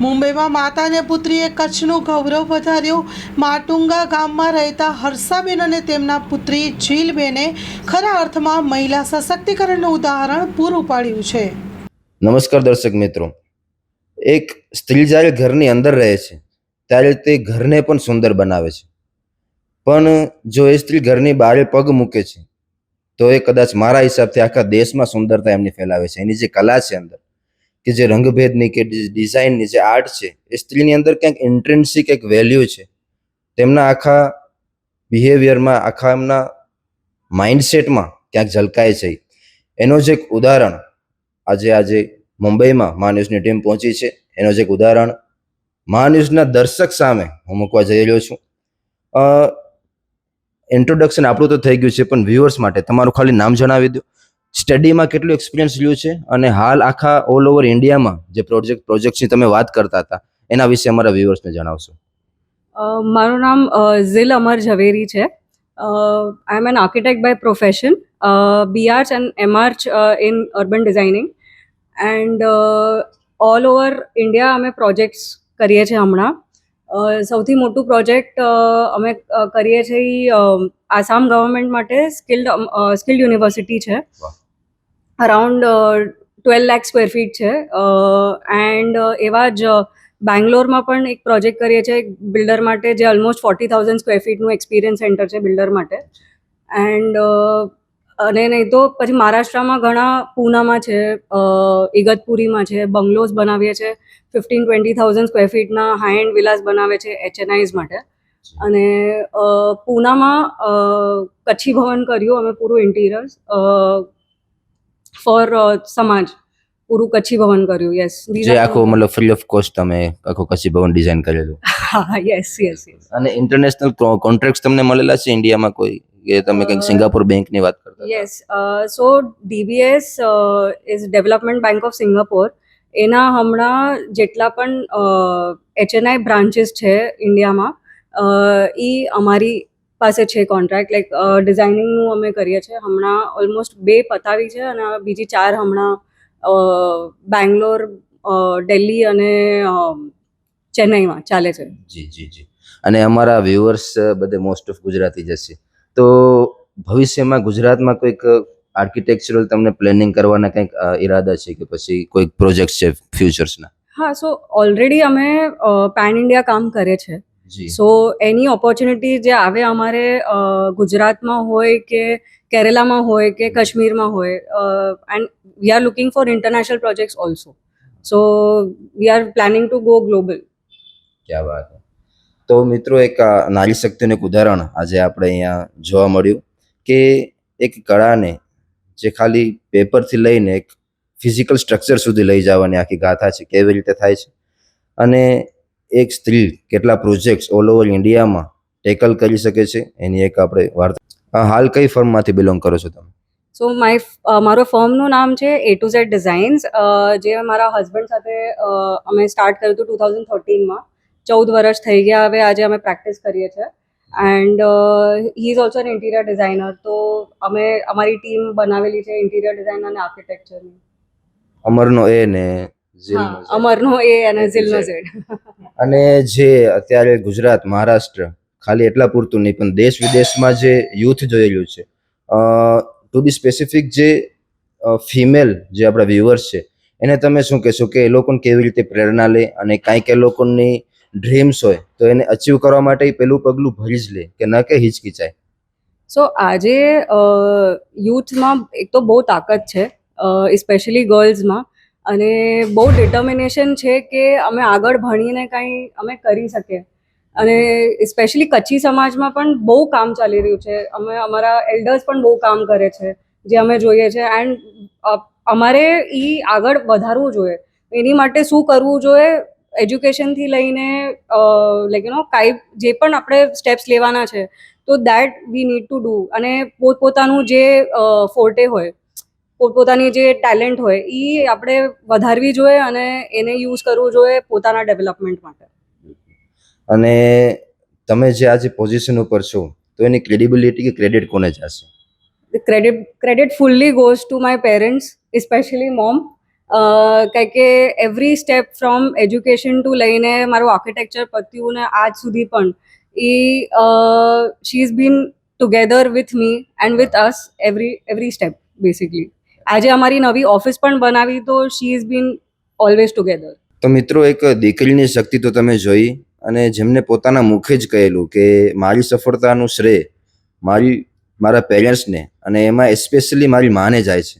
મુંબઈમાં માતાને પુત્રીએ કચ્છનું ગૌરવ વધાર્યું. માટુંગા ગામમાં રહેતા હર્ષાબેન અને તેમના પુત્રી જીલબેને ખરા અર્થમાં મહિલા સશક્તિકરણનું ઉદાહરણ પૂરું પાડ્યું છે. નમસ્કાર દર્શક મિત્રો. એક સ્ત્રી જ્યારે ઘરની અંદર રહે છે, ત્યારે તે ઘરને પણ સુંદર બનાવે છે. પણ જો એ સ્ત્રી ઘરની બહાર પગ મૂકે છે, તો એ કદાચ મારા હિસાબથી આખા દેશમાં સુંદરતા એમની ફેલાવે છે. એની જે કલા છે અંદર કે જે રંગભેદની કે ડિઝાઇનની જે આર્ટ છે, એ સ્ત્રીની અંદર ક્યાંક ઇન્ટ્રેન્સિક એક વેલ્યુ છે. તેમના આખા બિહેવિયરમાં આખા એમના માઇન્ડસેટમાં ક્યાંક ઝલકાય છે. એનો જ એક ઉદાહરણ આજે આજે મુંબઈમાં મા ટીમ પહોંચી છે. એનો જ એક ઉદાહરણ મા દર્શક સામે હું મૂકવા જઈ રહ્યો છું. ઇન્ટ્રોડક્શન આપણું તો થઈ ગયું છે, પણ વ્યુઅર્સ માટે તમારું ખાલી નામ જણાવી દો. સ્ટડીમાં કેટલું એક્સપિરિયન્સ રહ્યું છે અને હાલ આખા ઓલ ઓવર ઇન્ડિયામાં જે પ્રોજેક્ટ પ્રોજેક્ટ્સની તમે વાત કરતા હતા એના વિશે અમારા વ્યુઅર્સને જણાવશો. મારું નામ ઝીલ અમર ઝવેરી છે. I am an architect by profession B Arch and M Arch in urban designing and all over India અમે પ્રોજેક્ટ્સ કરીએ છીએ હમણાં. સૌથી મોટું પ્રોજેક્ટ અમે કરીએ છીએ આસામ ગવર્મેન્ટ માટે સ્કિલ્ડ સ્કિલ્ડ યુનિવર્સિટી છે. Around twelve lakh square feet છે. એન્ડ એવા જ બેંગ્લોરમાં પણ એક પ્રોજેક્ટ કરીએ છીએ બિલ્ડર માટે જે ઓલમોસ્ટ ફોર્ટી થાઉઝન્ડ સ્ક્વેર ફીટનું એક્સપિરિયન્સ સેન્ટર છે બિલ્ડર માટે. એન્ડ અને નહીં તો પછી મહારાષ્ટ્રમાં ઘણા પૂનામાં છે ઇગતપુરીમાં છે, બંગલોઝ બનાવીએ છીએ ફિફ્ટીન ટ્વેન્ટી થાઉઝન્ડ સ્ક્વેર ફીટના હાઈ એન્ડ વિલાસ બનાવે છે એચએનઆઈઝ માટે. અને પૂનામાં કચ્છી ભવન કર્યું, અમે પૂરું ઇન્ટિરિયર્સ ફોર સમાજ. પૂરું કચ્છી ભવન કર્યું યસ જે આખો મતલબ ફ્રી ઓફ કોસ્ટ તમે આખો કચ્છી ભવન ડિઝાઇન કરેલું. હા યસ યસ યસ અને ઇન્ટરનેશનલ કોન્ટ્રાક્ટ તમને મળેલા છે ઇન્ડિયામાં કોઈ? કે તમે કંઈક સિંગાપુર બેંકની વાત કરતા yes so DBS is development bank of Singapore એના હમણાં જેટલા પણ એચએનઆઈ બ્રાન્ચીસ છે ઇન્ડિયામાં એ અમારી પાસે છે કોન્ટ્રાક્ટ લાઈક ડિઝાઇનિંગનું અમે કરીએ છીએ. હમણાં ઓલમોસ્ટ બે પતાવી છે અને બીજી ચાર હમણાં બેંગ્લોર દિલ્હી અને ચેન્નઈમાં ચાલે છે. જી જી જી. અને અમારા વ્યુઅર્સ બધે મોસ્ટ ઓફ ગુજરાતી જ હશે. તો ભવિષ્યમાં ગુજરાતમાં કોઈક આર્કિટેક્ચરલ તમને પ્લેનિંગ કરવાના કંઈક ઈરાદા છે કે પછી કોઈક પ્રોજેક્ટ છે ફ્યુચર્સના હા સો ઓલરેડી અમે પેન ઇન્ડિયા કામ કરે છે સો એની ઓપોર્ચ્યુનિટી જે આવે અમારે ગુજરાતમાં હોય કે કેરેલામાં હોય કે કાશ્મીરમાં હોય and we are looking for international projects also so we are planning to go global ક્યાં વાત તો મિત્રો એક નારી શક્તિનું એક ઉદાહરણ આજે આપણે અહીંયા જોવા મળ્યું કે એક કળાને જે ખાલી પેપરથી લઈને એક ફિઝિકલ સ્ટ્રક્ચર સુધી લઈ જવાની આખી ગાથા છે કેવી રીતે થાય છે? અને એક સ્ત્રી કેટલા પ્રોજેક્ટ્સ ઓલ ઓવર ઇન્ડિયામાં ટેકલ કરી શકે છે? એની એક આપણે વાર્તા. હાલ કઈ ફર્મમાંથી બિલોંગ કરો છો તમે? સો માય મારો ફર્મનું નામ છે એ ટુ ઝેડ ડિઝાઇન્સ જે મારા હસબન્ડ સાથે અમે સ્ટાર્ટ કર્યું હતું ટુ થાઉઝન્ડ થર્ટીનમાં ચૌદ વર્ષ થઈ ગયા હવે આજે અમે પ્રેક્ટિસ કરીએ છીએ. And he is also an interior designer તો અમે અમારી ટીમ બનાવેલી છે ઇન્ટિરિયર ડિઝાઇન અને આર્કિટેક્ચરની અમરનો એ ને. અમરનો એ અને ઝીલનો ઝેડ અને જે અત્યારે ગુજરાત મહારાષ્ટ્ર ખાલી એટલા પૂરતું નહીં પણ દેશ વિદેશમાં જે યુથ જોયેલું છે ટુ બી સ્પેસિફિક જે ફિમેલ જે આપણા વ્યુઅર્સ છે એને તમે શું કહેશો કે એ લોકોને કેવી રીતે પ્રેરણા લે અને કાંઈક એ લોકોની ડ્રીમ્સ હોય તો એને અચીવ કરવા માટે પેલું પગલું ભરી જ લે કે ન કે હિચકિચાય? સો આજે યુથમાં એક તો બહુ તાકાત છે સ્પેશિયલી ગર્લ્સમાં અને બહુ ડિટર્મિનેશન છે કે અમે આગળ ભણીને કાંઈ અમે કરી શકીએ. અને સ્પેશિયલી કચ્છી સમાજમાં પણ બહુ કામ ચાલી રહ્યું છે. અમે અમારા એલ્ડર્સ પણ બહુ કામ કરે છે, જે અમે જોઈએ છે. એન્ડ અમારે એ આગળ વધારવું જોઈએ. એની માટે શું કરવું જોઈએ? એજ્યુકેશનથી લઈને લાઈક યુ નો કાંઈ જે પણ આપણે સ્ટેપ્સ લેવાના છે, તો that we need to do અને પોતપોતાનું જે ફોર્ટે હોય પોતપોતાની જે ટેલેન્ટ હોય એ આપણે વધારવી જોઈએ અને એને યુઝ કરવું જોઈએ પોતાના ડેવલપમેન્ટ માટે. અને તમે જે આજે પોઝિશન ઉપર છો તો એની ક્રેડિબિલિટી કે ક્રેડિટ કોને જશે? Credit credit fully goes to my parents especially mom કારણ કે every step from education to લઈને મારું આર્કિટેક્ચર પત્યું ને આજ સુધી પણ એ she is been together with me and with us every every step basically આજે અમારી નવી ઓફિસ પણ બનાવી તો she is been always together તો મિત્રો એક દીકરીની શક્તિ તો તમે જોઈ અને જેમને પોતાના મુખે જ કહેલું કે મારી સફળતાનું શ્રેય મારી મારા પેરેન્ટ્સને અને એમાં એસ્પેશિયલી મારી માને જાય છે.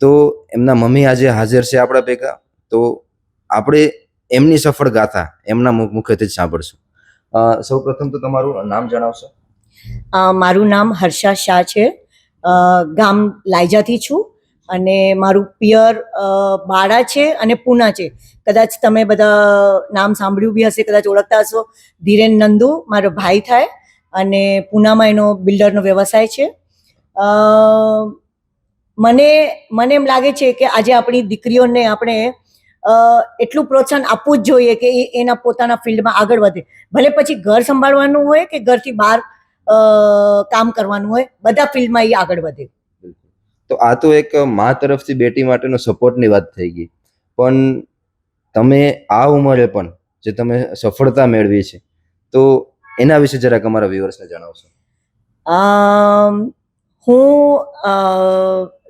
તો એમના મમ્મી આજે હાજર છે આપણા ભેગા તો આપણે એમની સફળ ગાથા એમના મુખ મુખેથી જ સાંભળશું. સૌ પ્રથમ તો તમારું નામ જણાવશો. મારું નામ હર્ષા શાહ છે. ગામ લાયજાથી છું. અને મારું પિયર બાળા છે અને પૂના છે. કદાચ તમે બધા નામ સાંભળ્યું બી હશે, કદાચ ઓળખતા હશો. ધીરેન નંદુ, મારો ભાઈ થાય અને પૂનામાં એનો બિલ્ડરનો વ્યવસાય છે. મને મને એમ લાગે છે કે આજે આપણી દીકરીઓને આપણે એટલું પ્રોત્સાહન આપવું જ જોઈએ કે એ એના પોતાના ફિલ્ડમાં આગળ વધે. ભલે પછી ઘર સંભાળવાનું હોય કે ઘરથી બહાર કામ કરવાનું હોય, બધા ફિલ્ડમાં એ આગળ વધે. તો આ તો એક મા તરફથી બેટી માટેનો સપોર્ટની વાત થઈ ગઈ. પણ તમે આ ઉંમરે પણ જે તમે સફળતા મેળવી છે, તો એના વિશે જરાક અમારા વ્યુઅર્સને જણાવશો. હું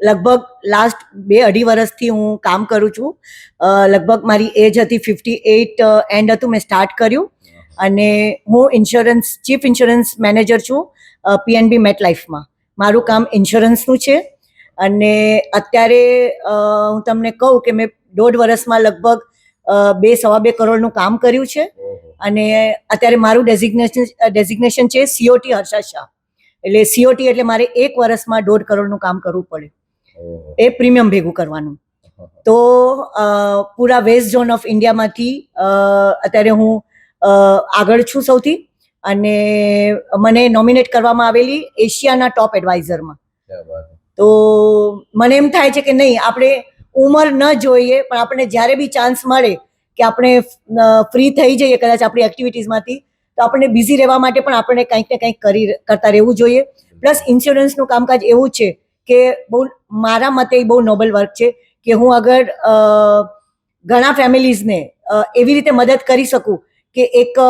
લગભગ લાસ્ટ બે અઢી વર્ષથી હું કામ કરું છું. લગભગ મારી એજ હતી ફિફ્ટી એઇટ એન્ડ હતું મેં સ્ટાર્ટ કર્યું. અને હું ઇન્સ્યોરન્સ ચીફ ઇન્સ્યોરન્સ મેનેજર છું પીએનબી મેટ લાઈફમાં મારું કામ ઇન્સ્યોરન્સનું છે. અને અત્યારે હું તમને કહું કે મેં દોઢ વર્ષમાં લગભગ બે સવા બે કરોડનું કામ કર્યું છે. અને અત્યારે મારું ડેઝિગ્નેશન ડેઝિગ્નેશન છે સીઓટી હર્ષા શાહ. એટલે સીઓટી એટલે મારે એક વર્ષમાં દોઢ કરોડનું કામ કરવું પડે. એ પ્રીમિયમ ભેગું કરવાનું. તો પૂરા વેસ્ટ ઝોન ઓફ ઇન્ડિયામાંથી અત્યારે હું આગળ છું સૌથી. અને મને નોમિનેટ કરવામાં આવેલી એશિયાના ટોપ એડવાઇઝરમાં તો મને એમ થાય છે કે નહીં, આપણે ઉંમર ન જોઈએ, પણ આપણે જ્યારે બી ચાન્સ મળે કે આપણે ફ્રી થઈ જઈએ કદાચ આપણી એક્ટિવિટીઝમાંથી તો આપણને બિઝી રહેવા માટે પણ આપણે કંઈક ને કંઈક કરી કરતા રહેવું જોઈએ. પ્લસ ઇન્સ્યોરન્સનું કામકાજ એવું છે કે બહુ, મારા મતે એ બહુ નોબલ વર્ક છે કે હું અગર ઘણા ફેમિલીઝને એવી રીતે મદદ કરી શકું કે એક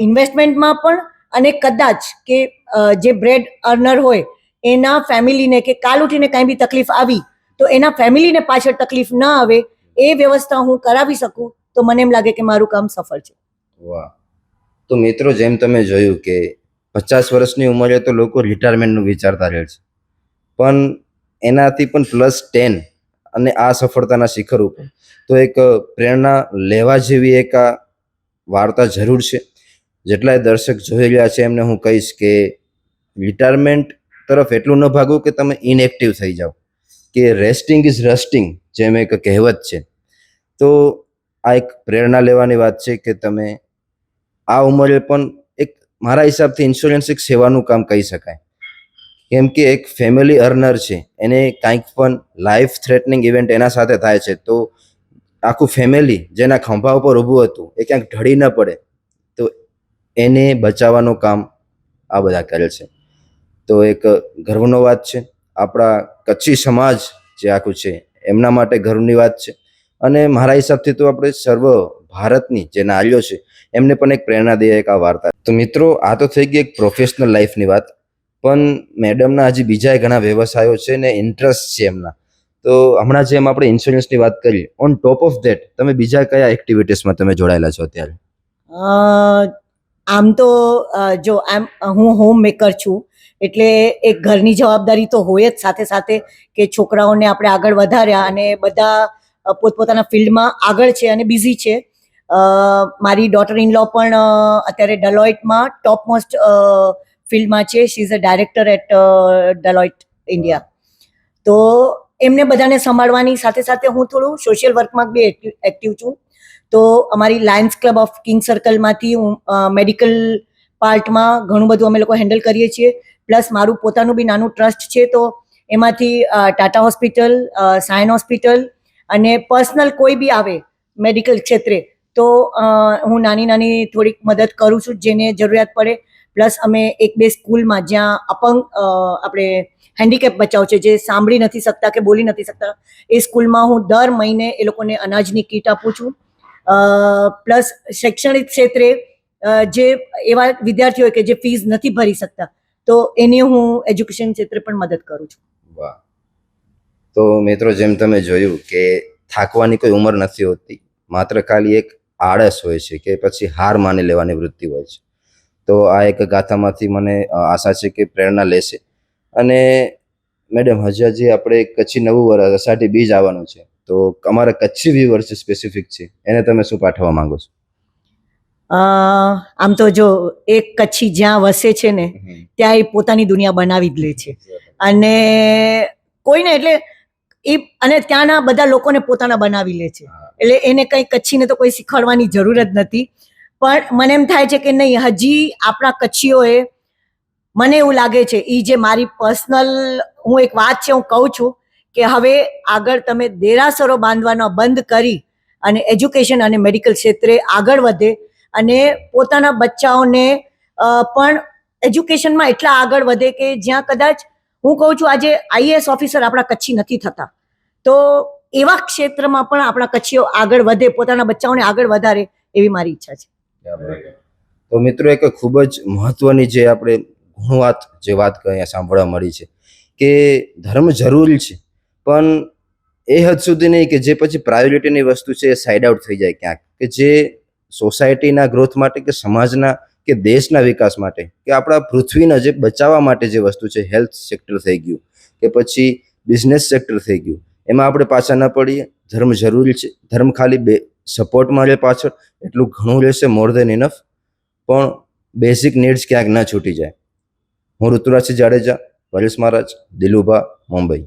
ઇન્વેસ્ટમેન્ટમાં પણ અને કદાચ કે જે બ્રેડ અર્નર હોય એના ફેમિલીને કે કાલ ઉઠીને કાંઈ બી તકલીફ આવી, તો એના ફેમિલીને પાછળ તકલીફ ન આવે, એ વ્યવસ્થા હું કરાવી શકું, તો મને એમ લાગે કે મારું કામ સફળ છે. વાહ. તો મિત્રો જેમ તમે જોયું કે પચાસ વર્ષની ઉંમરે તો લોકો રિટાયરમેન્ટનું વિચારતા રહે છે. પણ એનાથી પણ પ્લસ ટેન અને આ સફળતાના શિખર ઉપર. તો એક પ્રેરણા લેવા જેવી એક આ વાર્તા જરૂર છે. જેટલાય દર્શક જોઈ રહ્યા છે એમને હું કહીશ કે રિટાયરમેન્ટ તરફ એટલું ન ભાગો કે તમે ઇનએક્ટિવ થઈ જાઓ. કે રેસ્ટિંગ ઇઝ રસ્ટિંગ જેમ એક કહેવત છે. તો આ એક પ્રેરણા લેવાની વાત છે કે તમે આ ઉંમરે પણ એક મારા હિસાબથી ઇન્સ્યોરન્સ એક સેવાનું કામ કહી શકાય. કેમ કે એક ફેમિલી અર્નર છે, એને કાંઈક પણ લાઈફ થ્રેટનિંગ ઇવેન્ટ એના સાથે થાય છે, તો આખું ફેમિલી જેના ખંભા ઉપર ઊભું હતું, એ ક્યાંક ઢળી ન પડે, તો એને બચાવવાનું કામ આ બધા કરે છે. તો એક ગર્વનો વાત છે. આપણા કચ્છી સમાજ જે આખું છે, એમના માટે ગર્વની વાત છે. અને મારા હિસાબથી તો આપણે સર્વ ભારતની જે નારીઓ છે, એમને પણ એક પ્રેરણા એક આ વાર્તા તો મિત્રો, આ તો થઈ ગઈ એક પ્રોફેશનલ લાઈફની વાત. પણ મેડમના હજી બીજા ઘણા વ્યવસાયો છે ને ઇન્ટરેસ્ટ છે એમના. તો હમણાં જેમ આપણે ઇન્સ્યોરન્સની વાત કરી ઓન ટોપ ઓફ ધેટ તમે બીજા કયા એક્ટિવિટીઝમાં તમે જોડાયેલા છો અત્યારે? આમ તો જો આમ હું હોમ મેકર છું એટલે એક ઘરની જવાબદારી તો હોય જ સાથે સાથે કે છોકરાઓને આપણે આગળ વધાર્યા અને બધા પોતપોતાના ફિલ્ડમાં આગળ છે અને બિઝી છે. મારી ડોટર ઇન લો પણ અત્યારે ડલોઇટમાં ટોપ મોસ્ટ ફિલ્ડમાં છે. She is a director at Deloitte India તો એમને બધાને સંભાળવાની સાથે સાથે હું થોડું સોશિયલ વર્કમાં બી એક્ટિવ છું. તો અમારી લાયન્સ ક્લબ ઓફ કિંગ સર્કલમાંથી હું મેડિકલ પાર્ટમાં ઘણું બધું અમે લોકો હેન્ડલ કરીએ છીએ. પ્લસ મારું પોતાનું બી નાનું ટ્રસ્ટ છે તો એમાંથી ટાટા હોસ્પિટલ સાયન હોસ્પિટલ અને પર્સનલ કોઈ બી આવે મેડિકલ ક્ષેત્રે તો હું નાની નાની થોડીક મદદ કરું છું જેને જરૂરિયાત પડે. પ્લસ અમે એક બે સ્કૂલમાં જ્યાં અપંગ આપણે હેન્ડીકેપ બચાવ છે જે સાંભળી નથી શકતા કે બોલી નથી શકતા એ સ્કૂલમાં હું દર મહિને એ લોકોને અનાજની કીટ આપું છું. પ્લસ શૈક્ષણિક ક્ષેત્રે જે એવા વિદ્યાર્થીઓ કે જે ફીસ નથી ભરી શકતા, તો એની હું એજ્યુકેશન ક્ષેત્રે પણ મદદ કરું છું. વાહ. તો મિત્રો જેમ તમે જોયું કે થાકવાની કોઈ ઉંમર નથી હોતી, માત્ર ખાલી એક આળસ હોય છે કે પછી હાર માની લેવાની વૃત્તિ હોય છે. તો આ એક ગાથામાંથી મને આશા છે કે પ્રેરણા લેશે. અને મેડમ હજી હજી આપણે કચ્છી નવું વર્ષ અષાઢી બીજ આવવાનું છે. તો અમારા કચ્છી વ્યુઅર્સ સ્પેસિફિક છે એને તમે શું પાઠવવા માંગો છો? આમ તો જો એક કચ્છી જ્યાં વસે છે ને ત્યાં એ પોતાની દુનિયા બનાવી જ લે છે. અને કોઈને એટલે એ અને ત્યાંના બધા લોકોને પોતાના બનાવી લે છે. એટલે એને કંઈ કચ્છીને તો કોઈ શીખવાડવાની જરૂર જ નથી. પણ મને એમ થાય છે કે નહીં હજી આપણા કચ્છીઓએ મને એવું લાગે છે એ જે મારી પર્સનલ હું એક વાત છે હું કહું છું કે હવે આગળ તમે દેરાસરો બાંધવાનો બંધ કરી અને એજ્યુકેશન અને મેડિકલ ક્ષેત્રે આગળ વધે અને પોતાના બચ્ચાઓને પણ એજ્યુકેશનમાં એટલા આગળ વધે કે જ્યાં કદાચ હું કહું છું આજે આઈએએસ ઓફિસર આપણા કચ્છી નથી થતા. તો એવા ક્ષેત્રમાં પણ આપણા કચ્છીઓ આગળ વધે, પોતાના બચ્ચાઓને આગળ વધારે એવી મારી ઈચ્છા છે. તો મિત્રો એક ખૂબ જ મહત્વની જે આપણે ગુણવાત જે વાત અહીંયા સાંભળવા મળી છે કે ધર્મ જરૂરી છે. પણ એ હદ સુધી નહીં કે જે પછી પ્રાયોરિટીની વસ્તુ છે એ સાઈડ આઉટ થઈ જાય ક્યાંક. કે જે સોસાયટીના ગ્રોથ માટે કે સમાજના કે દેશના વિકાસ માટે કે આપણા પૃથ્વીના જે બચાવવા માટે જે વસ્તુ છે હેલ્થ સેક્ટર થઈ ગયું કે પછી બિઝનેસ સેક્ટર થઈ ગયું. એમાં આપણે પાછા ન પડીએ. ધર્મ જરૂરી છે. ધર્મ ખાલી બે સપોર્ટમાં રહે પાછળ એટલું ઘણું રહેશે મોર દેન ઇનફ પણ બેઝિક નીડ્સ ક્યાંક ન છૂટી જાય. હું ઋતુરાજ જાડેજા, પરેશ મહારાજ, દિલુભા, મુંબઈ.